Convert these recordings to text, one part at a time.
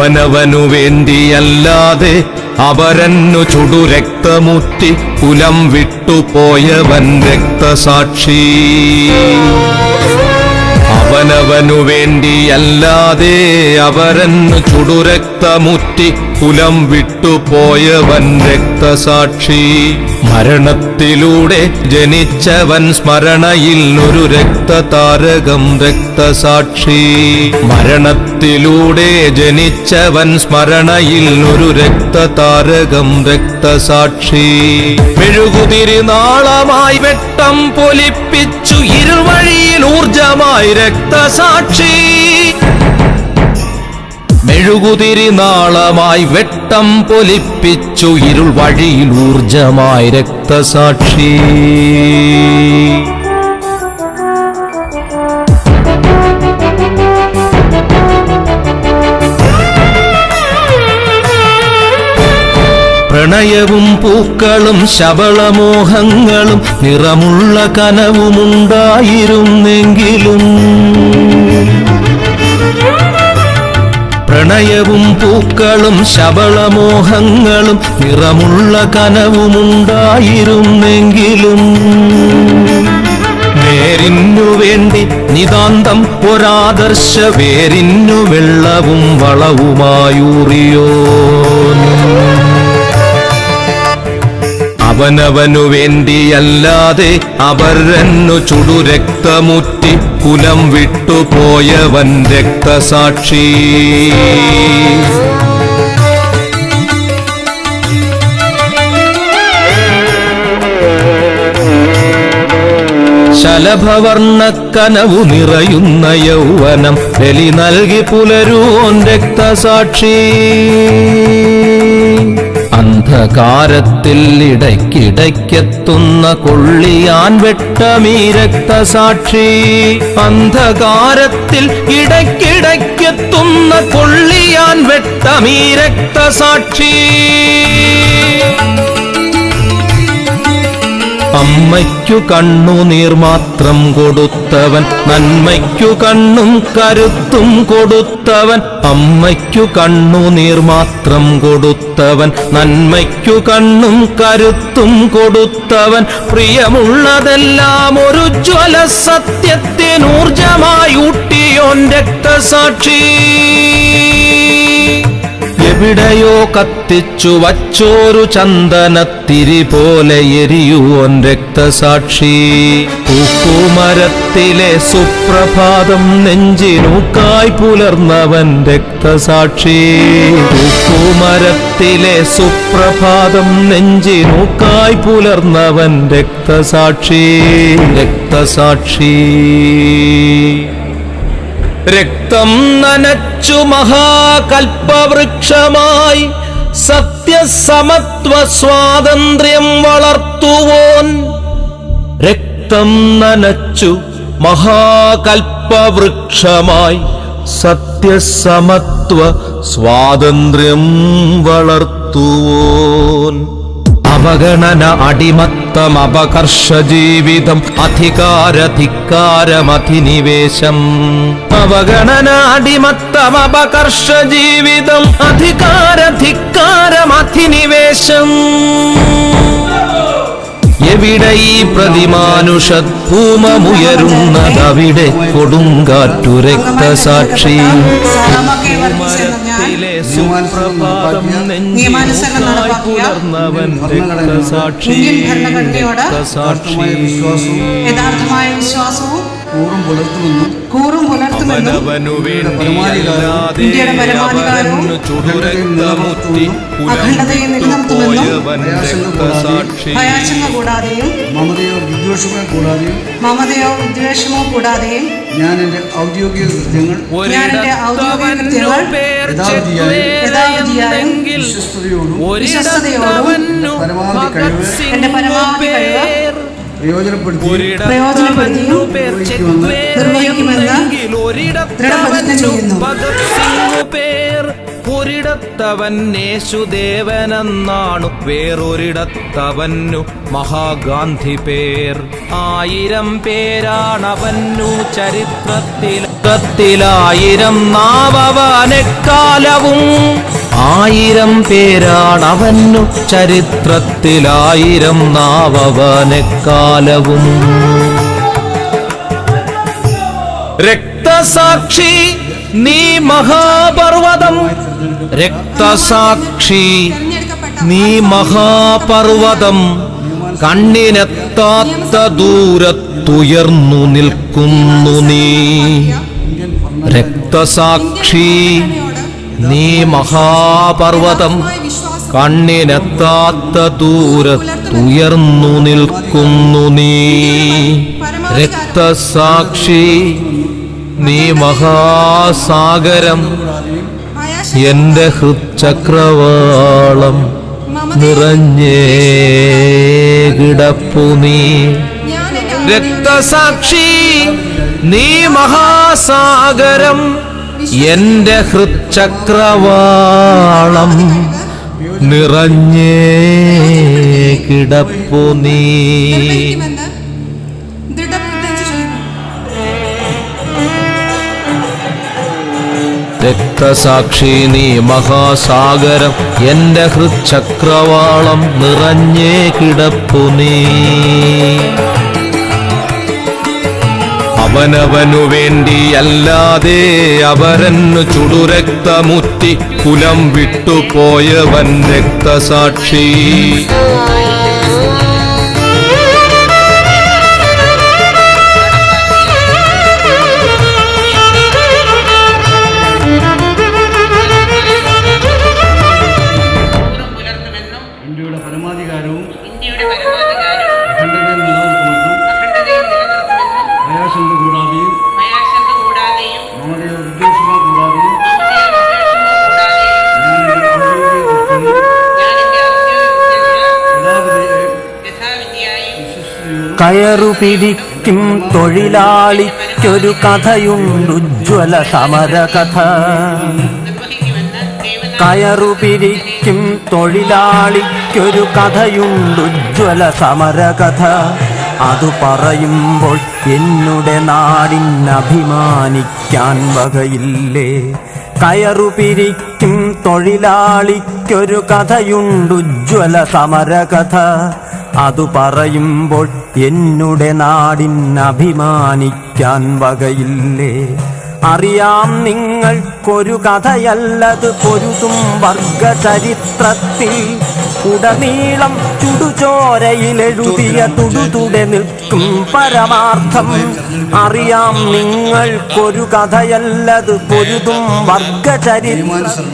അവനവനു വേണ്ടിയല്ലാതെ അവരന്നു ചുടു രക്തമുറ്റി കുലം വിട്ടുപോയവൻ രക്തസാക്ഷി. അവനവനു വേണ്ടിയല്ലാതെ അവരന്നു ചുടുരക്തമുറ്റി കുലം വിട്ടുപോയവൻ രക്തസാക്ഷി. മരണത്തിലൂടെ ജനിച്ചവൻ സ്മരണയിൽ ഒരു രക്തതാരകം രക്തസാക്ഷി. മരണത്തിലൂടെ ജനിച്ചവൻ സ്മരണയിൽ ഒരു രക്തതാരകം രക്തസാക്ഷി. മെഴുകുതിരിനാളമായി വെട്ടം പൊലിപ്പിച്ചു ഇരുവഴിയിൽ ഊർജമായി രക്തസാക്ഷി. മെഴുകുതിരി നാളമായി വെട്ടം പൊലിപ്പിച്ചു ഇരുൾ വഴിയിൽ ഊർജമായി രക്തസാക്ഷി. പ്രണയവും പൂക്കളും ശബളമോഹങ്ങളും നിറമുള്ള കനവുമുണ്ടായിരുന്നെങ്കിലും പ്രണയവും പൂക്കളും ശബളമോഹങ്ങളും നിറമുള്ള കനവുമുണ്ടായിരുന്നെങ്കിലും നേരിന്നു വേണ്ടി നിതാന്തം ഒരാദർശ വേരിന്നു വെള്ളവും വളവുമായൂറിയോ അവനവനു വേണ്ടിയല്ലാതെ അവരന്നു ചുടുരക്തമുറ്റി കുലം വിട്ടുപോയവൻ രക്തസാക്ഷി. ശലഭവർണക്കനവു നിറയുന്ന യൗവനം ബലി നൽകി പുലരൂൻ രക്തസാക്ഷി. അന്ധകാരത്തിൽ ഇടയ്ക്കിടയ്ക്കെത്തുന്ന കൊള്ളിയാൻ വെട്ടമീ രക്തസാക്ഷി അന്ധകാരത്തിൽ ഇടയ്ക്കിടയ്ക്കെത്തുന്ന കൊള്ളിയാൻ വെട്ടമീ രക്തസാക്ഷി അമ്മയ്ക്കു കണ്ണുനീർ മാത്രം കൊടുത്തവൻ നന്മയ്ക്കു കണ്ണും കരുത്തും കൊടുത്തവൻ. അമ്മയ്ക്കു കണ്ണുനീർ മാത്രം കൊടുത്തവൻ നന്മയ്ക്കു കണ്ണും കരുത്തും കൊടുത്തവൻ. പ്രിയമുള്ളതെല്ലാം ഒരു ജ്വല സത്യത്തിനൂർജമായി ഊട്ടിയോൻ രക്തസാക്ഷി. എവിടെയോ കത്തിച്ചു വച്ചോരു ചന്ദനത്തിരി പോലെ എരിയുവോൻ രക്തസാക്ഷി. ഉപ്പുമരത്തിലെ സുപ്രഭാതം നെഞ്ചിനൂക്കായി പുലർന്നവൻ രക്തസാക്ഷി. ഉപ്പുമരത്തിലെ സുപ്രഭാതം നെഞ്ചിനൂക്കായി പുലർന്നവൻ രക്തസാക്ഷി. രക്തസാക്ഷി. രക്തം നനച്ചു മഹാകൽപ്പവൃക്ഷമായി സത്യസമത്വ സ്വാതന്ത്ര്യം വളർത്തുവോൻ. രക്തം നനച്ചു മഹാകൽപ്പവൃക്ഷമായി സത്യസമത്വ സ്വാതന്ത്ര്യം വളർത്തുവോൻ. അവഗണന അടിമത്തം അപകർഷ ജീവിതം അധികാരധിക്കാരമധിനിവേശം. അവഗണന അടിമത്തം അപകർഷ ജീവിതം അധികാരധിക്കാരമധിനിവേശം. എവിടെ ഈ പ്രതിമാനുഷഭൂമമുയരുന്നതവിടെ കൊടുങ്കാറ്റു ഭരണഘടനയോട് രക്തസാക്ഷി യഥാർത്ഥമായ വിശ്വാസവും കൂറും പുലർത്തുമെന്നും കൂറും പുലർത്തുമെന്നും ഇന്ത്യയുടെ പരമാധികാരവും അഖണ്ഡതയും നിലനിർത്തുമെന്നും ഭയാശങ്ക കൂടാതെയും മമതയോ വിദ്വേഷമോ കൂടാതെയും മമതയോ വിദ്വേഷമോ കൂടാതെയും ഞാൻ എന്റെ ഔദ്യോഗിക കൃത്യങ്ങൾ ഞാൻ എന്റെ ഔദ്യോഗിക കൃത്യങ്ങൾ യഥാവിധിയായെങ്കിൽ വിശ്വസ്തയോടും ഒരിടത്തവനു പരമാവധി കഴിവ് എന്റെ എന്റെ പരമാവധി കഴിവ് ഒരിടത്തവൻ യേശുദേവനെന്നാണു വേറൊരിടത്തവന്നു മഹാഗാന്ധി പേർ. ആയിരം പേരാണവന്നു ചരിത്രത്തിൽ ത്തിലായിരം നാവവനെക്കാലവും ആയിരം പേരാണവന്നു ചരിത്രത്തിലായിരം നാവവനക്കാലവും. രക്തസാക്ഷി നീ മഹാപർവതം രക്തസാക്ഷി നീ മഹാപർവതം കണ്ണിനെത്താത്ത ദൂരത്തുയർന്നു നിൽക്കുന്നു നീ. രക്തസാക്ഷി നീ മഹാപർവതം കണ്ണിനെത്താത്ത ദൂരത്തുയർന്നു നിൽക്കുന്നു നീ. രക്തസാക്ഷി നീ മഹാസാഗരം. എന്റെ ഹൃചക്രവാളം നിറഞ്ഞേ കിടപ്പു നീ. രക്തസാക്ഷി നീ മഹാസാഗരം. എന്റെ ഹൃച്ചക്രവാളം നിറഞ്ഞേ കിടപ്പു നീ. രക്തസാക്ഷി നീ മഹാസാഗരം. എന്റെ ഹൃച്ചക്രവാളം നിറഞ്ഞേ കിടപ്പു നീ. അവനവനു വേണ്ടിയല്ലാതെ അവരന്നു ചുടുരക്തമുറ്റി കുലം വിട്ടുപോയവൻ രക്തസാക്ഷി. കയറുപിരിക്കും തൊഴിലാളിക്കൊരു കഥയുണ്ടുജ്വല സമരകഥ അതു പറയുമ്പോൾ എന്നുടെ നാടിനഭിമാനിക്കാൻ വകയില്ലേ? കയറുപിരിക്കും തൊഴിലാളിക്കൊരു കഥയുണ്ടുജ്വല സമരകഥ അതു പറയുമ്പോൾ എന്നുടെ നാടിൻ അഭിമാനിക്കാൻ വകയില്ലേ? അറിയാം നിങ്ങൾക്കൊരു കഥയല്ലത് പൊരുതും വർഗചരിത്രത്തിൽ. ഉടനീളം ചുടുചോരയിലെഴുതിയ തുടുതുടെ നിൽക്കും പരമാർത്ഥം. അറിയാം നിങ്ങൾക്കൊരു കഥയല്ലത് പൊരുതും വർഗചരിത്രത്തിൽ.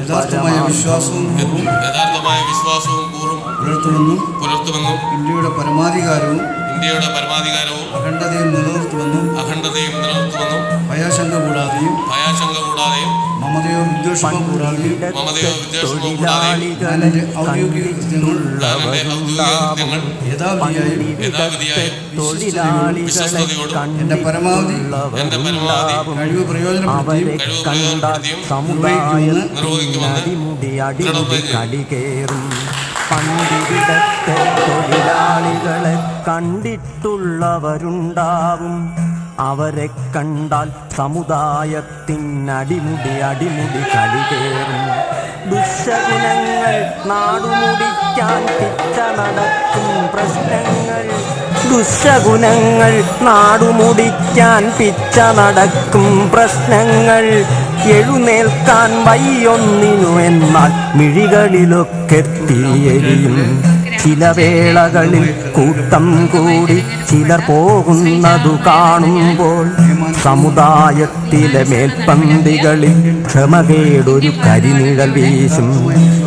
യഥാർത്ഥമായ വിശ്വാസവും യഥാർത്ഥമായ വിശ്വാസവും കൂറും പുലർത്തുമെന്നും പുലർത്തുമെന്നും ഇന്ത്യയുടെ പരമാധികാരവും ഇന്ത്യയുടെ പരമാധികാരവും അഖണ്ഡതയും നിലനിർത്തുമെന്നും അഖണ്ഡതയും നിലനിർത്തുമെന്നും ഭയാശങ്ക കൂടാതെയും ഭയാശങ്ക കൂടാതെയും മമതയോ വിദ്വേഷമോ കൂടാതെയും മമതയോ വിദ്വേഷമോ കൂടാതെയും ഞാൻ എന്റെ ഔദ്യോഗിക കൃത്യങ്ങൾ ഞാൻ എന്റെ ഔദ്യോഗിക കൃത്യങ്ങൾ യഥാവിധിയായും യഥാവിധിയായും വിശ്വസ്തയോടും എന്റെ പരമാവധി എന്റെ പരമാവധി കഴിവ് പ്രയോജനപ്പെടുത്തിയും കഴിവ് പ്രയോജനപ്പെടുത്തിയും സമുദായത്തിൽ നിർവഹിക്കുമെന്ന് അടിമുടി അടിമുടി കടികേറും പണ്ടിവിടത്തെ തൊഴിലാളികളെ കണ്ടിട്ടുള്ളവരുണ്ടാവും. അവരെ കണ്ടാൽ സമുദായത്തിനടിമുടി അടിമുടി കളികേറും ദുശഗുണങ്ങൾ നാടുമുടിക്കാൻ തിച്ച നടക്കും പ്രശ്നങ്ങൾ. ദുശഗുണങ്ങൾ നാടുമുടിക്കാൻ പിച്ച നടക്കും പ്രശ്നങ്ങൾ. എഴുന്നേൽക്കാൻ വയ്യൊന്നിനു എന്നാൽ മിഴികളിലൊക്കെ തീയരിയും ചില വേളകളിൽ കൂട്ടം കൂടി ചിലർ പോകുന്നതു കാണുമ്പോൾ സമുദായത്തിലെ മേൽപ്പന്തികളിൽ ക്ഷമകേടൊരു കരിനിഴൽ വീശും.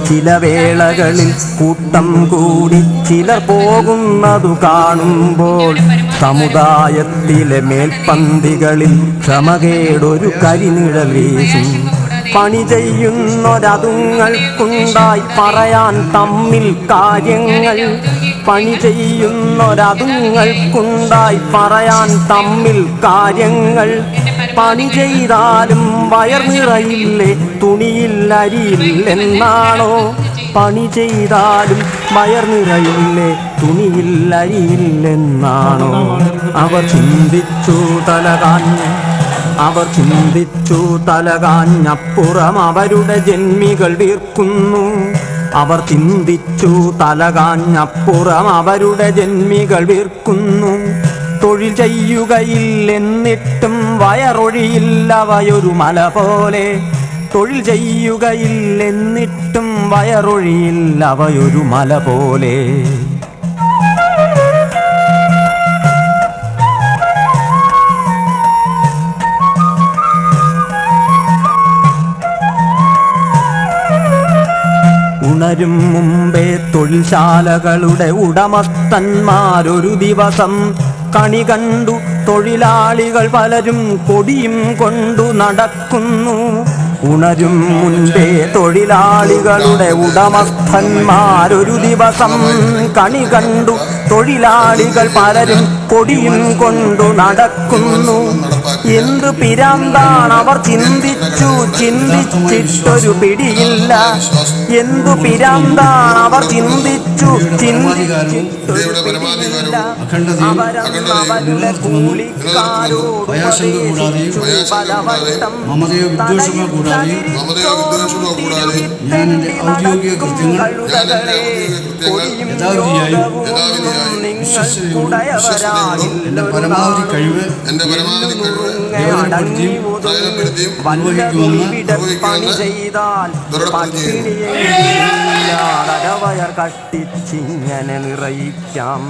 ചില വേളകളിൽ കൂട്ടം കൂടി ചിലർ പോകുന്നതു കാണുമ്പോൾ സമുദായത്തിലെ മേൽപ്പന്തികളിൽ ക്ഷമകേടൊരു കരിനിഴൽ വീശും. പണി ചെയ്യുന്നൊരതുങ്ങൾക്കുണ്ടായി പറയാൻ തമ്മിൽ കാര്യങ്ങൾ. പണി ചെയ്യുന്നൊരതുങ്ങൾക്കുണ്ടായി പറയാൻ തമ്മിൽ കാര്യങ്ങൾ. പണി ചെയ്താലും വയർ നിറയില്ലേ തുണിയിൽ അരിയില്ലെന്നാണോ? പണി ചെയ്താലും വയർ നിറയില്ലേ തുണിയിൽ അരിയില്ലെന്നാണോ? അവർ ചിന്തിച്ചു തലകാഞ്ഞു അവർ ചിന്തിച്ചു തലകാഞ്ഞപ്പുറം അവരുടെ ജന്മികൾ വീർക്കുന്നു. അവർ ചിന്തിച്ചു തലകാഞ്ഞപ്പുറം അവരുടെ ജന്മികൾ വീർക്കുന്നു. തൊഴിൽ ചെയ്യുകയില്ലെന്നിട്ടും വയറൊഴിയില്ലവയൊരു മല പോലെ. തൊഴിൽ ചെയ്യുകയില്ലെന്നിട്ടും വയറൊഴിയില്ലവയൊരു മല പോലെ. ഉണരും മുമ്പേ തൊഴിൽശാലകളുടെ ഉടമസ്ഥന്മാരൊരു ദിവസം കണി കണ്ടു. തൊഴിലാളികൾ പലരും കൊടിയും കൊണ്ടു നടക്കുന്നു. ഉണരും മുൻപേ തൊഴിലാളികളുടെ ഉടമസ്ഥന്മാരൊരു ദിവസം കണി കണ്ടു. തൊഴിലാളികൾ പലരും കൊടിയും കൊണ്ടു നടക്കുന്നു. എന്ത് പിരാന്താണ് അവർ ചിന്തിച്ചു ചിന്തിച്ചിട്ടൊരു പിടിയില്ല. എന്തു പിരാന്താണ് അവർ ചിന്തിച്ചു ചിന്തിച്ചിട്ടൊരു പിടിയില്ല. കൂലിക്കാരോട് ഉപദേശിച്ചു പലവട്ടം ഞാൻ ഔദ്യോഗിക കൃത്യങ്ങൾ യഥാവിധിയായും വിശ്വസ്തയോടും എന്റെ പരമാവധി കഴിവ് എന്റെ പരമാവധി കഴിവ് പണി ചെയ്താൽ പട്ടിണിയാടവയർ കട്ടിച്ചിങ്ങനെ നിറയിക്കാം.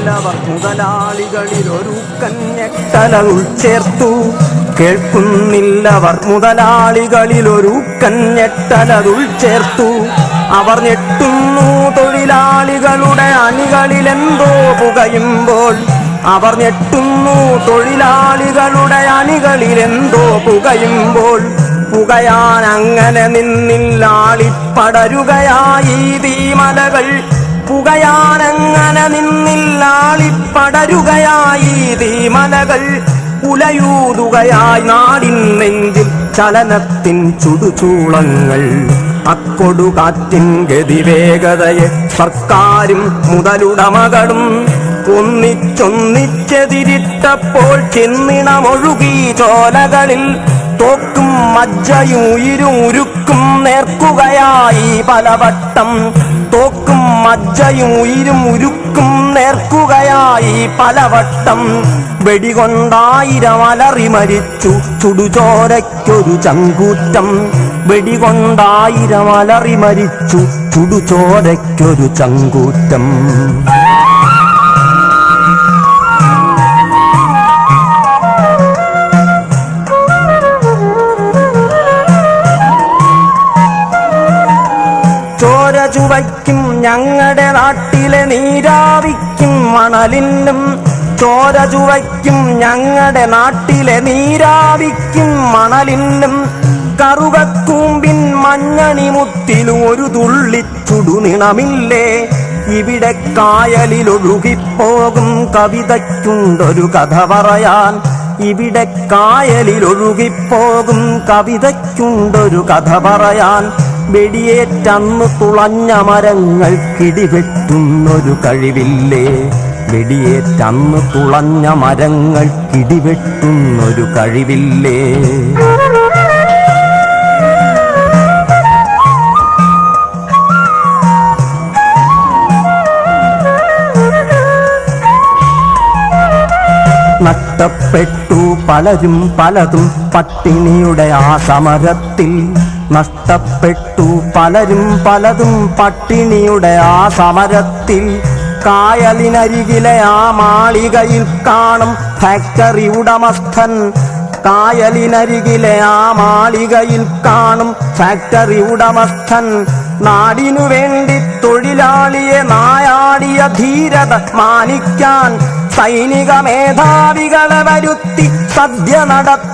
കേൾക്കുന്നില്ലവർ മുതലാളികളിൽ ഒരു കന്യക്കല ഉൾച്ചേർത്തു. കേൾക്കുന്നില്ലവർ മുതലാളികളിൽ ഒരു കഞ്ഞെട്ടല ഉൾച്ചേർത്തു. അവർ ഞെട്ടുന്നു തൊഴിലാളികളുടെ അണികളിലെന്തോ പുകയുമ്പോൾ. അവർ ഞെട്ടുന്നു തൊഴിലാളികളുടെ അണികളിലെന്തോ പുകയുമ്പോൾ. പുകയാൻ അങ്ങനെ നിന്നില്ലാളിപ്പടരുകയായി തീമലകൾ. പുകയാനങ്ങനെ നിന്നില്ലാളിപ്പടരുകയായി തീമലകൾ ഉലയൂതുകയായി നാടിൻ നെഞ്ചിൽ ചലനത്തിൻ ചുടുചൂളങ്ങൾ. അക്കൊടുകാറ്റിൻ ഗതിവേഗതയെ സർക്കാരും മുതലുടമകളും ഒന്നിച്ചൊന്നിച്ചെതിരിട്ടപ്പോൾ ചെന്നിണമൊഴുകി ചോലകളിൽ തോക്കും മജ്ജയും ഉരുക്കും നേർക്കുകയായി പലവട്ടം തോക്കും മജ്ജയും ഉയിരും ഉരുക്കും നേർക്കുകയായി പലവട്ടം. വെടികൊണ്ടായിരം അലറി മരിച്ചു ചുടുചോരയ്ക്കൊരു ചങ്കൂറ്റം. വെടികൊണ്ടായിരം അലറി മരിച്ചു ചുടുചോരയ്ക്കൊരു ചങ്കൂറ്റം. ചോര ചുവയ്ക്കും ഞങ്ങളുടെ നാട്ടിലെ നീരാവിക്കും മണലിനും ചോര ചുവയ്ക്കും ഞങ്ങളുടെ നാട്ടിലെ നീരാവിക്കും മണലിനും കറുകക്കൂമ്പിൻ മഞ്ഞണി മുത്തിലും ഒരു തുള്ളി ചുടുനിണമില്ലേ? ഇവിടെ കായലിൽ ഒഴുകിപ്പോകും കവിതയ്ക്കുണ്ടൊരു കഥ പറയാൻ. ഇവിടെ കായലിൽ ഒഴുകിപ്പോകും കവിതയ്ക്കുണ്ടൊരു കഥ പറയാൻ. വെടിയേറ്റന്ന് തുളഞ്ഞ മരങ്ങൾ കിടിവെട്ടുന്നൊരു കഴിവില്ലേ? വെടിയേറ്റന്ന് തുളഞ്ഞ മരങ്ങൾ കിടിവെട്ടുന്നൊരു കഴിവില്ലേ? നഷ്ടപ്പെട്ടു പലരും പലതും പട്ടിണിയുടെ ആ സമരത്തിൽ നഷ്ടപ്പെട്ടു. പലരും പലതും പട്ടിണിയുടെ ആ സമരത്തിൽ കായലിനരികിലെ ആ മാളികയിൽ കാണും. ഫാക്ടറി ഉടമസ്ഥൻ കായലിനരികിലെ ആ മാളികയിൽ കാണും. ഫാക്ടറി ഉടമസ്ഥൻ നാടിനു വേണ്ടി തൊഴിലാളിയെ നായാടിയ ധീരത മാനിക്കാൻ സൈനിക മേധാവികളെ വരുത്തി സദ്യ നടത്തി.